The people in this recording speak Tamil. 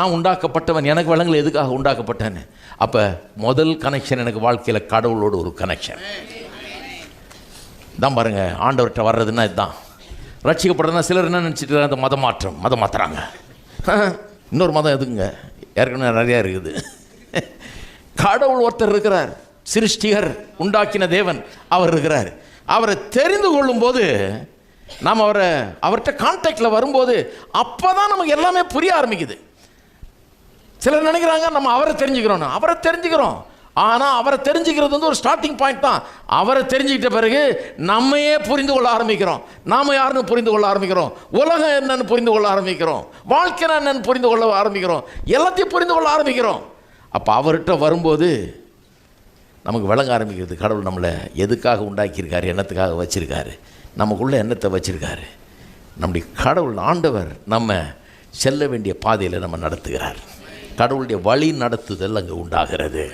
நான் உண்டாக்கப்பட்டவன் எனக்கு விலங்குல எதுக்காக உண்டாக்கப்பட்டேன்னு? அப்போ முதல் கனெக்ஷன் எனக்கு வாழ்க்கையில் கடவுளோடு ஒரு கனெக்ஷன் தான் பாருங்க ஆண்டவர்கிட்ட வர்றதுன்னா இதுதான். ரட்சிக்கப்படுறதுனா சிலர் என்ன நினச்சிட்டு அந்த மதம் மாற்றம் மதம் மாற்றுறாங்க இன்னொரு மதம் எதுங்க ஏற்கனவே நிறையா இருக்குது. கடவுள் ஒருத்தர் இருக்கிறார் சிருஷ்டிகர் உண்டாக்கின தேவன் அவர் இருக்கிறார். அவரை தெரிந்து கொள்ளும்போது நாம் அவரை அவர்கிட்ட கான்டாக்டில் வரும்போது அப்போ தான் நமக்கு எல்லாமே புரிய ஆரம்பிக்குது. சிலர் நினைக்கிறாங்க நம்ம அவரை தெரிஞ்சுக்கிறோம் அவரை தெரிஞ்சுக்கிறோம். ஆனால் அவரை தெரிஞ்சுக்கிறது வந்து ஒரு ஸ்டார்டிங் பாயிண்ட் தான். அவரை தெரிஞ்சுக்கிட்ட பிறகு நம்மையே புரிந்து கொள்ள ஆரம்பிக்கிறோம். நாம் யாருன்னு புரிந்து கொள்ள ஆரம்பிக்கிறோம்? உலகம் என்னன்னு புரிந்து கொள்ள ஆரம்பிக்கிறோம். வாழ்க்கை என்னன்னு புரிந்து கொள்ள ஆரம்பிக்கிறோம். எல்லாத்தையும் புரிந்து கொள்ள ஆரம்பிக்கிறோம். அப்போ அவர்கிட்ட வரும்போது நமக்கு விளங்க ஆரம்பிக்கிறது கடவுள் நம்மளை எதுக்காக உண்டாக்கியிருக்காரு என்னத்துக்காக வச்சுருக்காரு? நமக்குள்ள எண்ணத்தை வச்சுருக்காரு? நம்முடைய கடவுள் ஆண்டவர் நம்ம செல்ல வேண்டிய பாதையில் நம்ம நடத்துகிறார். கடவுளுடைய வழி நடத்துதல் அங்கே உண்டாகிறது.